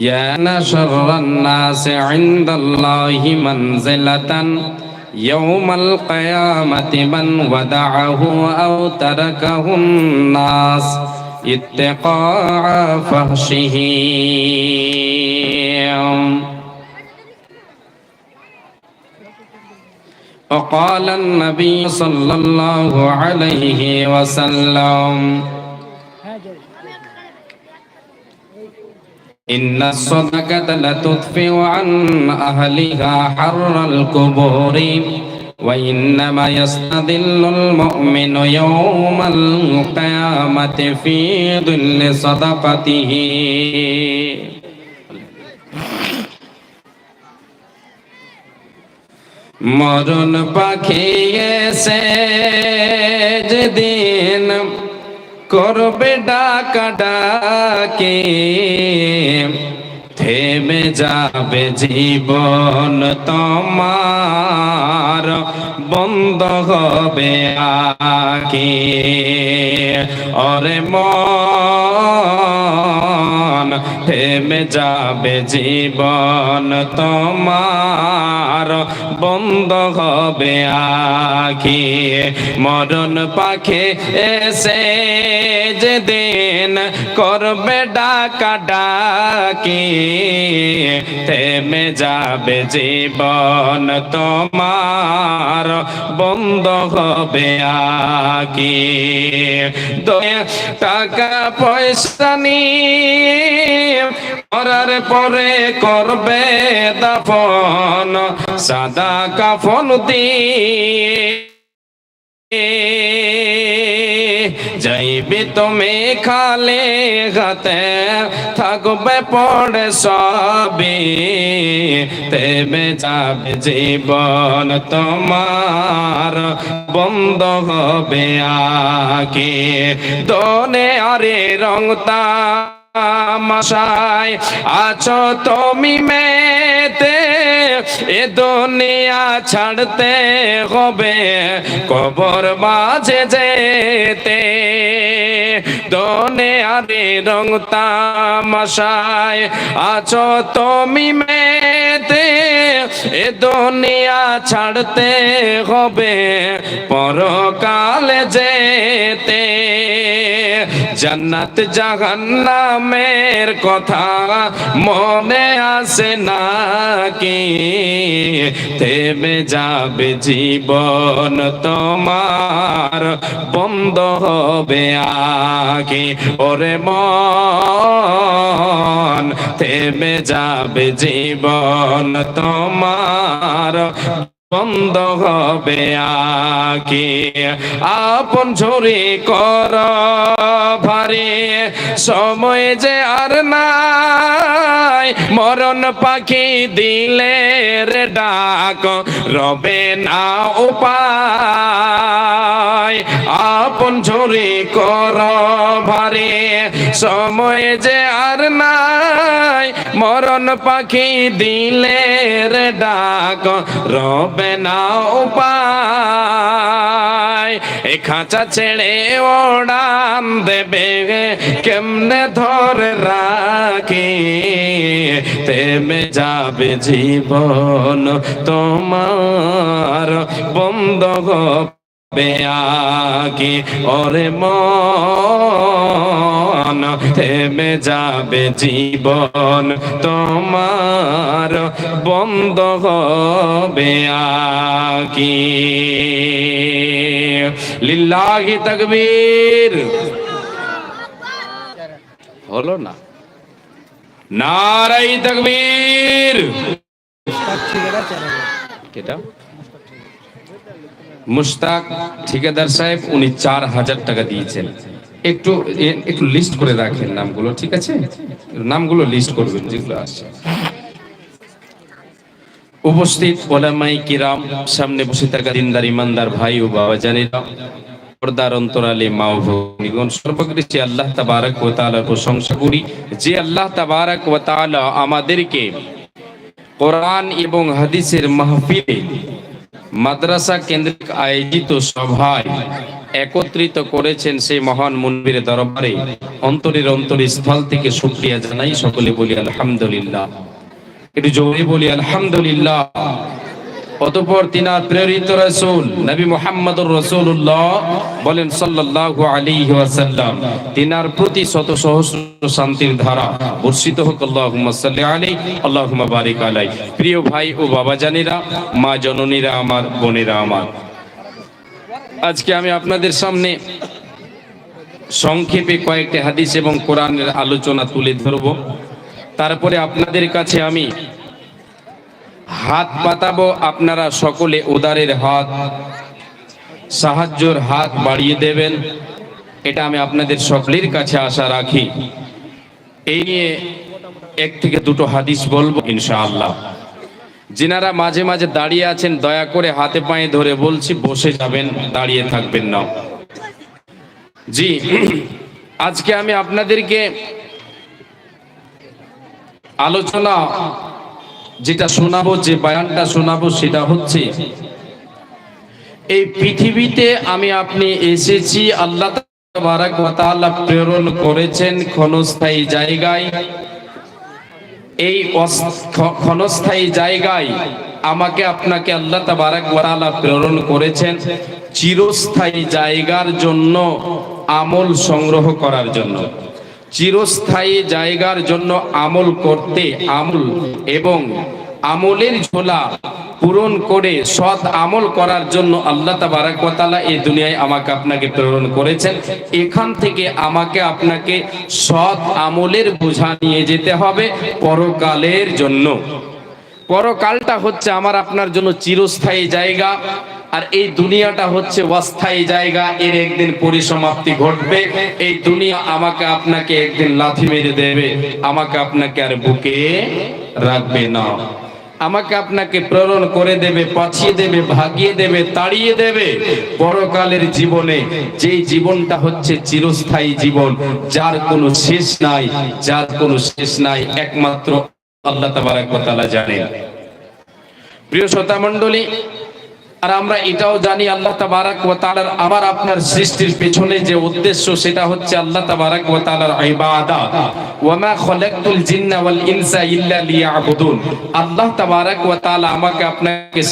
يا شر الناس عند الله منزلة يوم القيامة من ودعه أو تركه الناس اتقاء فحشه. وقال النبي صلى الله عليه وسلم إن الصدقة لتطفئ عن أهلها حر القبور وإنما يستظل المؤمن يوم القيامة في ظل صدقته মরণ পাখি এসে যেদিন করবে ডাকা ডাকে থেমে যাবে জীবন তোমার বন্ধ হবে আকে অরে মন থেমে যাবে জীবন তোমার। বন্ধ হবে আখি, মরণ পাখে এসে যেদিন করবে ডাকা ডাকি। থেমে যাবে জীবন তোমার, বন্ধ হবে আকি টাকা পয়সা নিয়ে মরার পরে করবে দাফন, সাদা কাফন যাইবে তুমি খালে হাতে, থাকবে পড়ে সবে। তেবে যাবে জীবন তোমার, বন্ধ হবে আকে দনে আরে রংতা মশাই আছো তুমি মেতে, এ দুনিয়া ছাড়তে হবে, কবর মাঝে যেতে। দনে আরে রং তামাশায় আছো তুমি মেতে এ দুনিয়া ছাড়তে হবে, পরকালে যেতে। জান্নাত জাহান্নামের কথা মনে আসে না কি থেমে যাবে জীবন তোমার, বন্ধ হবে আগে। ওরে মন, থেমে যাবে জীবন তোমার। তোমার বন্ধ হবে আকে আপন ঝরে কর ভারে। সময় যে আর নাই, মরণ পাখি দিলে রে ডাক। রবে না উপায়, আপন ঝরে কর ভারে। সময় যে আর নাই, মরণ পাখি দিলে রে ডাক। রবে না উপায়। এ খাঁচা ছেড়ে ওড়ান দেবে কেমনে ধরে রাখি? তেমে যাবে জীবন তোমার বন্ধ হবে আগে ওরে মন থেমে যাবে জীবন। তোমার বন্ধ হবে আগে। লিল্লাহি তকবীর। হলো না? নারাই তকবীর। কেটা? মুশতাক ঠিকাদার সাহেব উনি চার হাজার টাকা দিয়েছেন। একটু একটু লিস্ট করে রাখেন নামগুলো, ঠিক আছে? নামগুলো লিস্ট করবেন, যেগুলো আসছে উপস্থিত ওলামাই কিরাম, সামনে বসে থাকা দিনদার, ইমানদার ভাই ও বাবা জানিরা আমাদেরকে কোরআন এবং হাদিসের মাহফিলে মাদ্রাসা কেন্দ্রিক আয়োজিত সভায় একত্রিত করেছেন সেই মহান মন্দির দরবারে অন্তরের অন্তর স্থল থেকে সুক্রিয়া জানাই সকলে বলি আলহামদুলিল্লাহ। একটু জোরে বলি আলহামদুলিল্লাহ। অতঃপর তিনার প্রেরিত রাসূল নবী মুহাম্মদুর রাসূলুল্লাহ বলেন সাল্লাল্লাহু আলাইহি ওয়াসাল্লাম। তিনার প্রতি শত সহস্র শান্তির ধারা বর্ষিত হোক, আল্লাহুম্মা সাল্লি আলাইহি, আল্লাহুম্মা বারিক আলাইহি। প্রিয় ভাই ও বাবা জানেরা, মা জননীরা আমার, বোনেরা আমার। আজকে আমি আপনাদের সামনে সংক্ষেপে কয়েকটি হাদিস এবং কোরআনের আলোচনা তুলে ধরব। তারপরে আপনাদের কাছে আমি হাত পাতাবো আপনারা সকলে উদারের হাত। সাহায্যর হাত বাড়িয়ে দেবেন। এটা আমি আপনাদের সকলের কাছে আশা রাখি। এই নিয়ে এক থেকে দুটো হাদিস বলব ইনশাআল্লাহ। যিনারা মাঝে মাঝে দাঁড়িয়ে আছেন, দয়া করে হাতে পায়ে ধরে বলছি, বসে যাবেন, দাঁড়িয়ে থাকবেন না। জি, আজকে আমি আপনাদেরকে আলোচনা যেটা শোনাবো, যে বায়ানটা শোনাবো, সেটা হচ্ছে, এই পৃথিবীতে আমি আপনি এসেছি, আল্লাহ প্রেরণ করেছেন ক্ষণস্থায়ী জায়গায়। এই ক্ষণস্থায়ী জায়গায় আমাকে আপনাকে আল্লাহ তাবারাক ওয়া তাআলা প্রেরণ করেছেন চিরস্থায়ী জায়গার জন্য আমল সংগ্রহ করার জন্য। চিরস্থায়ী জায়গার জন্য আমল করতে আমল এবং আমলের ঝোলা পূরণ করে সৎ আমল করার জন্য আল্লাহ তাবারাক ওয়া এই দুনিয়ায় আমাকে আপনাকে প্রেরণ করেছেন। এখান থেকে আমাকে আপনাকে সৎ আমলের বোঝা নিয়ে যেতে হবে পরকালের জন্য। পরকালটা হচ্ছে আমার আপনার জন্য চিরস্থায়ী জায়গা। আর এই দুনিয়াটা হচ্ছে অস্থায়ী জায়গা, এর একদিন পরিসমাপ্তি ঘটবে। এই দুনিয়া আমাকে আপনাকে একদিন লাথি মেরে দেবে। আমাকে আপনাকে আর বুকে রাখবে না। আমাকে আপনাকে প্রেরণ করে দেবে পাঠিয়ে দেবে, ভাগিয়ে দেবে, তাড়িয়ে দেবে। পরকালের জীবনে যেই জীবনটা হচ্ছে চিরস্থায়ী জীবন, যার কোনো শেষ নাই, যার কোনো শেষ নাই, একমাত্র আল্লাহ তাবারাক ওয়া তাআলা জানেন। প্রিয় শ্রোতা মণ্ডলী আর আমরা এটাও জানি আল্লাহ তাবারাক ওয়া তাআলার আমার আপনার সৃষ্টির পেছনে যে উদ্দেশ্য সেটা হচ্ছে আল্লাহ তাবারাক ওয়া তাআলার ইবাদত খালাকতুল জিন্না ওয়াল ইনসা ইল্লা লিয়াবুদুন। আল্লাহ তাবারাক আমাকে আপনাকে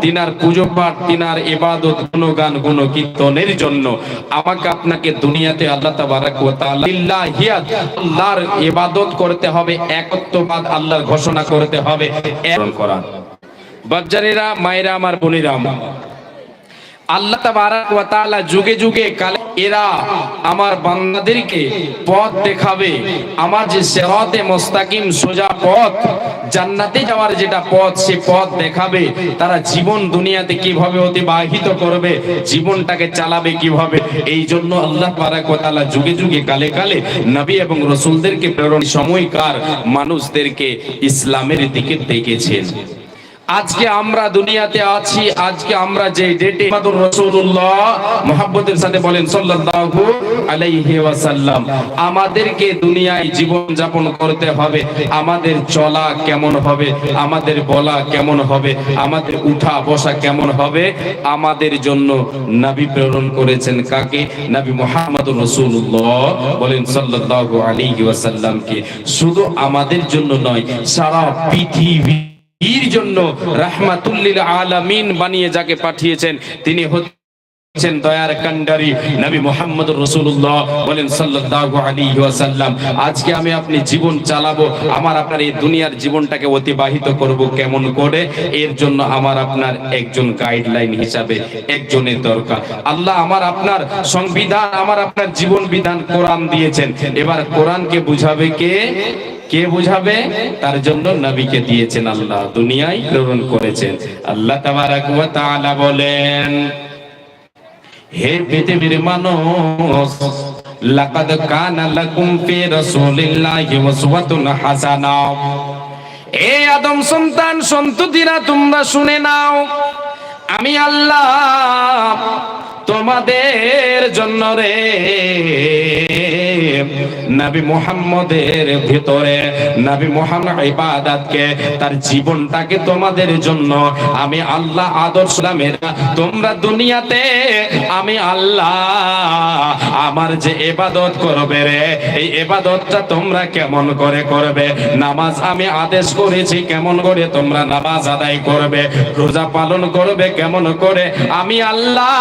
তিনার পূজো পাঠ তিনার ইবাদত, গুণগান গুণ কীর্তনের জন্য আমাকে আপনাকে দুনিয়াতে আল্লাহ তাবারাক ওয়া তাআলা আল্লাহর ইবাদত করতে হবে একত্ববাদ আল্লাহর ঘোষণা করতে হবে। করা বাচ্চারেরা মায়েরা আমার বোনেরা আল্লাহ তাবারাক যুগে যুগে কালে এরা আমার বান্দাদেরকে পথ দেখাবে। আমার যে সিরাতে মুস্তাকিম সোজা পথ, জান্নাতে যাওয়ার যেটা পথ, সে পথ দেখাবে। তারা জীবন দুনিয়াতে কীভাবে অতিবাহিত করবে, জীবনটাকে চালাবে কীভাবে? এই জন্য আল্লাহ তাবারাক যুগে যুগে কালে কালে নবী এবং রাসূলদেরকে প্রেরণ সময়কার মানুষদেরকে ইসলামের দিকে ডেকেছেন আজকে আমরা দুনিয়াতে আছি, আজকে আমরা যে ডেটে রাসূলুল্লাহ মুহাব্বতের সাথে বলেন সাল্লাল্লাহু আলাইহি ওয়াসাল্লাম, আমাদেরকে দুনিয়ায় জীবন যাপন করতে হবে, আমাদের চলা কেমন হবে, আমাদের বলা কেমন হবে, আমাদের উঠা বসা কেমন হবে, আমাদের জন্য নবী প্রেরণ করেছেন কাকে? নবী মুহাম্মদুর রাসূলুল্লাহ বলেন সাল্লাল্লাহু আলাইহি শুধু আমাদের জন্য নয়, সারা পৃথিবী এর জন্য রাহমাতুল্লিল আলামিন বানিয়ে যাকে পাঠিয়েছেন তিনি হচ্ছেন দয়ার কান্ডারি নবী মুহাম্মদুর রাসূলুল্লাহ বলেন, সাল্লাল্লাহু আলাইহি ওয়াসাল্লাম, আজকে আমি আপনি জীবন চালাবো, আমার আপনার এই দুনিয়ার জীবনটাকে অতিবাহিত করব কেমন করে? এর জন্য আমার আপনার একজন গাইডলাইন হিসাবে একজনের দরকার। আল্লাহ আমার আপনার সংবিধান, আমার আপনার জীবন বিধান কোরআন দিয়েছেন। এবার কোরআনকে বুঝাবে কে? কে বুঝাবে? তার জন্য নবীকে দিয়েছেন আল্লাহ, দুনিয়ায় প্রেরণ করেছেন। আল্লাহ তাবারাক ওয়া তাআলা বলেন হে পৃথিবীর মানুষ, লাকাদ কানা লাকুম ফি রাসূলিল্লাহি উসওয়াতুন হাসানা। এ আদম সন্তান, সন্ততিরা, তোমরা শুনে নাও, আমি আল্লাহ তোমাদের জন্য রে। নবী মুহাম্মদের ভিতরে, নবী মুহাম্মদ ইবাদতকে, তার জীবনটাকে তোমাদের জন্য আমি আল্লাহ আদর্শ মেরা তোমরা দুনিয়াতে আমি আল্লাহ আমার যে ইবাদত করবে রে, এই ইবাদতটা তোমরা কেমন করে করবে? নামাজ আমি আদেশ করেছি, কেমন করে তোমরা নামাজ আদায় করবে? রোজা পালন করবে, কেমন করে? আমি আল্লাহ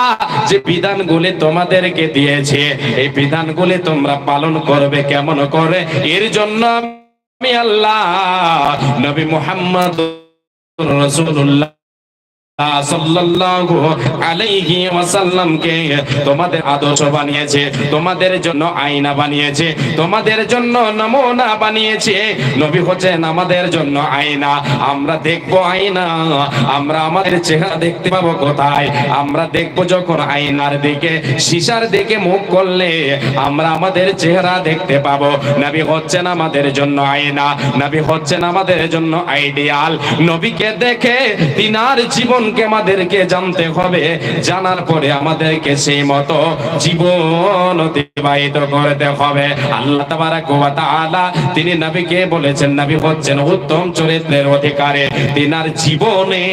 যে বিধানগুলি তোমাদেরকে দিয়েছি, এই বিধানগুলি তোমরা পালন করবে কেমন করে? এর জন্য আমি আল্লাহ নবী মুহাম্মদ ওয়াসাল্লামকে আমরা যখন দিকে শিশার দিকে মুখ করলে আমরা আমাদের চেহারা দেখতে পাবো। নবী হচ্ছেন আমাদের জন্য আয়না, নবী হচ্ছেন আমাদের জন্য আইডিয়াল। নবীকে দেখে তিনার জীবনকে আমাদেরকে জানতে হবে। জানার পরে আমাদেরকে সেই মতো জীবন অতিবাহিত করতে হবে। আল্লাহ তাবারাক ওয়া তাআলা তিনি নবীকে বলেছেন, নবী হচ্ছেন উত্তম চরিত্রের অধিকারী। তিনার জীবনে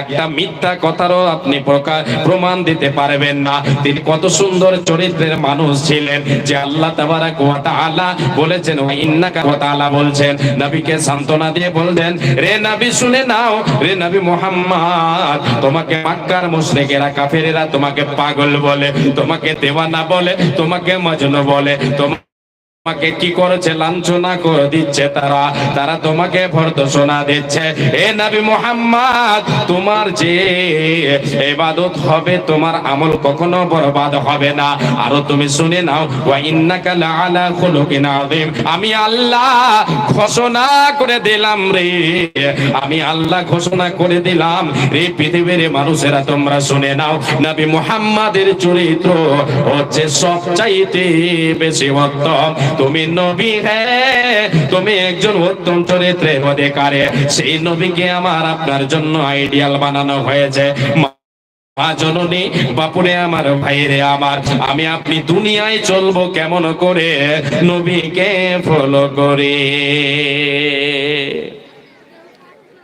একটা মিথ্যা কথারও আপনি প্রকার প্রমাণ দিতে পারবেন না। তিনি কত সুন্দর চরিত্রের মানুষ ছিলেন যে আল্লাহ তাবারাক ওয়া তাআলা বলেছেন, ওয়া ইন্নাকা ওয়া তাআলা বলছেন, নবীকে সান্তনা দিয়ে বললেন, রে নবী, শুনে নাও, রে নবী মুহাম্মদ, তোমাকে মক্কার মুশরিকেরা, কাফেরেরা তোমাকে পাগল বলে, তোমাকে দেওয়ানা বলে তোমাকে মজনু বলে তোমাকে তোমাকে কি করেছে? লাঞ্ছনা করে দিচ্ছে তারা। তারা তোমাকে ভর্দসনা দিচ্ছে। এ নবী মোহাম্মদ, তোমার যে ইবাদত হবে, তোমার আমল কখনো বরবাদ হবে না। আরও তুমি শুনে নাও আমি আল্লাহ ঘোষণা করে দিলাম রে। আমি আল্লাহ ঘোষণা করে দিলাম রে পৃথিবীর মানুষেরা, তোমরা শুনে নাও। নবী মুহাম্মাদের চরিত্র হচ্ছে সবচাইতে বেশি উত্তম। তুমি নবী হ্যাঁ তুমি একজন উত্তম চরিত্রের অধিকারে। সেই নবীকে আমার আপনার জন্য আইডিয়াল বানানো হয়েছে। মা জননী, বাপুরে আমার, ভাইরে আমার, আমি আপনি দুনিয়ায় চলবো কেমন করে? নবীকে ফলো করে।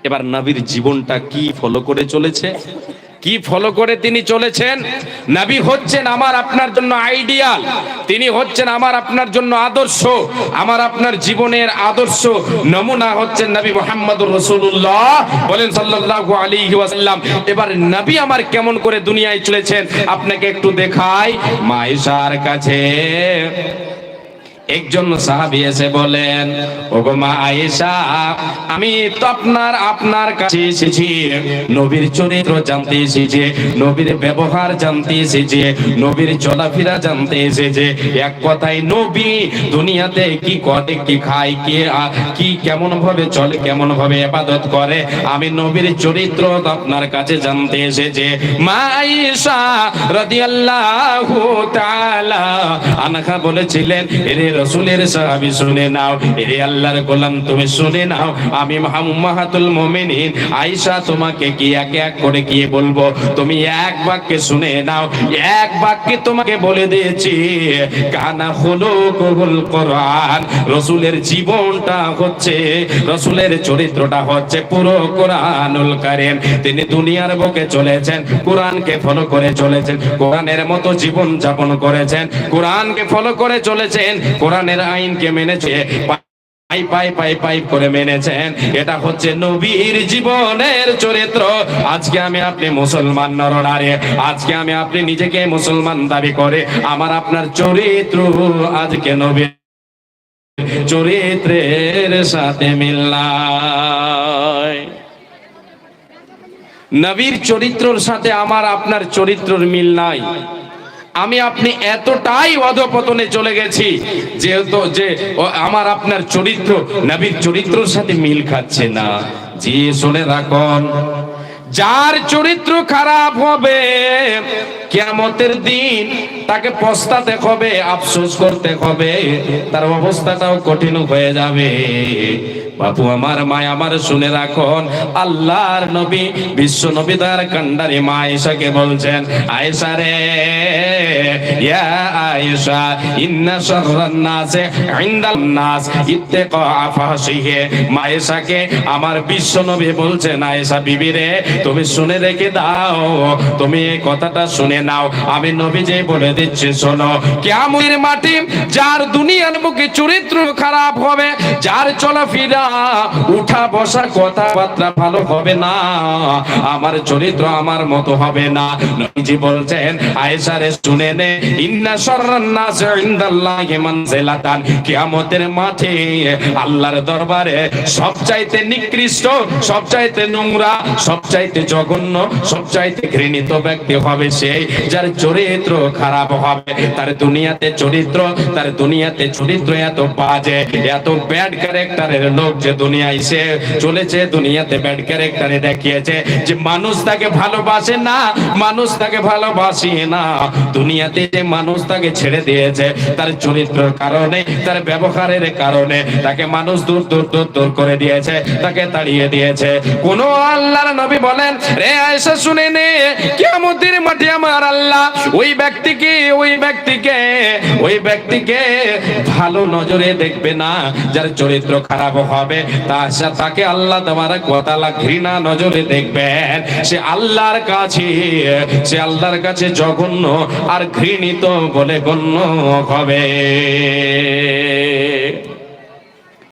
এবার নবীর জীবনটা কি ফলো করে চলেছে? কি ফলো করে তিনি চলেছেন? নবী হচ্ছেন আমার আপনার জন্য আইডিয়াল তিনি হচ্ছেন আমার আপনার জন্য আদর্শ। আমার আপনার জীবনের আদর্শ নমুনা হচ্ছেন নবী মোহাম্মদুর রসুল্লাহ বলেন সাল্লাল্লাহু আলাইহি ওয়াসাল্লাম। এবার নবী আমার কেমন করে দুনিয়ায় চলেছেন? আপনাকে একটু দেখাই। মাইশার কাছে। একজন সাহাবি এসে বলেন, ওগো মা আয়েশা, আমি তো আপনার আপনার কাছে এসেছি। নবীর চরিত্র জানতে এসেছি, নবীর ব্যবহার জানতে এসেছি, নবীর চলাফেরা জানতে এসেছে। এক কথায়, নবী দুনিয়াতে কি করে, কি খায়, কি কি কেমন ভাবে চলে কেমন ভাবে ইবাদত করে, আমি নবীর চরিত্র আপনার কাছে জানতে এসেছে। মা আয়েশা রাদিয়াল্লাহু তাআলা আনহা বলেছিলেন, এরে রসুলের সাহাবি শুনে নাও। এরে আল্লাহর গোলাম, তুমি শুনে নাও। আমি মুহাম্মাহাতুল মুমিনিন। আয়েশা, তোমাকে কি এক এক করে কি বলব? তুমি এক বাক্যে শুনে নাও। এক বাক্যে তোমাকে বলে দিয়েছি, কানা হলো কুল কোরআন। রসুলের জীবনটা হচ্ছে, রসুলের চরিত্রটা হচ্ছে পুরো কোরআনুল কারীম। তিনি দুনিয়ার বুকে চলেছেন, কোরআনকে ফলো করে চলেছেন, কোরআনের মতো জীবন যাপন করেছেন, কোরআনকে ফলো করে চলেছেন কোরআনের আইনকে মেনেছে, পাই পাই পাই পাই করে মেনেছেন। এটা হচ্ছে নবীর জীবনের চরিত্র। আজকে আমি আপনি মুসলমান নরনারী। আজকে আমি আপনি নিজেকে মুসলমান দাবি করে। আমার আপনার চরিত্র আজকে চরিত্রের সাথে মিল্লায় নবীর চরিত্রর সাথে আমার আপনার চরিত্রর মিল নাই। আমি আপনি এতটাই অধপতনে চলে গেছি, যেহেতু যে আমার আপনার চরিত্র, নবীর চরিত্রর সাথে মিল খাচ্ছে না। জি, শুনে রাখুন। যার চরিত্র খারাপ হবে, কিয়ামতের দিন তাকে পস্তাতে হবে, আফসোস করতে হবে। তার অবস্থাটাও কঠিন হয়ে যাবে। বাপু আমার, মায় আমার, শুনে রাখুন, আল্লাহর নবী, বিশ্ব নবী তার কান্ডারি মা আয়েশাকে বলছেন, আয়েশা রে, ইয়া আয়েশা, ইন্না শাররান নাসে ইনদাল নাস, ইত্তাকা আফাশিহি। মা আয়েশাকে আমার বিশ্ব নবী বলছেন, আয়েশা বিবি রে, তুমি শুনে রেখে দাও, তুমি এই কথাটা শুনে নাও। আমি নবী যে বলে দিচ্ছি শোনো। কিয়ামতের মাটি যার দুনিয়ার মুখে চরিত্র খারাপ হবে, যার চলাফেরা, উঠা বসা কথাবার্তা ভালো হবে না। আমার চরিত্র আমার মতো হবে না। নবীজি বলছেন আয়েশারে শুনে নে, ইন্না শাররান নাস ইনদাল্লাহি মানজিলাতান। কিয়ামতের মাঠে আল্লাহর দরবারে সবচাইতে নিকৃষ্ট, সবচাইতে নোংরা, সবচাইতে জঘন্য, সবচাইতে ঘৃণিত ব্যক্তি হবে সেই যার চরিত্র খারাপ হবে। তার দুনিয়াতে চরিত্র, তার দুনিয়াতে চরিত্র এত বাজে, এত ব্যাড ক্যারেক্টারের লোক যে দুনিয়ায় সে চলেছে, দুনিয়াতে ব্যাড ক্যারেক্টারে দেখিয়েছে যে মানুষ তাকে ভালোবাসে না, মানুষ তাকে ভালোবাসে না। দুনিয়াতে যে মানুষ তাকে ছেড়ে দিয়েছে, তার চরিত্রের কারণে, তার ব্যবহারের কারণে, তাকে মানুষ দূর দূর দূর দূর করে দিয়েছে, তাকে তাড়িয়ে দিয়েছে। কোন আল্লাহর নবী বলেন, রে আয়েশা, শুনে নে, কিয়ামতের মাঠে আমার আল্লাহ ওই ব্যক্তিকে ওই ব্যক্তিকে ওই ব্যক্তিকে ভালো নজরে দেখবে না, যার চরিত্র খারাপ হবে। তার তাকে আল্লাহ তোমার কতালা ঘৃণা নজরে দেখবেন। সে আল্লাহর কাছে, সে আল্লাহর কাছে জঘন্য আর ঘৃণিত বলে গণ্য হবে।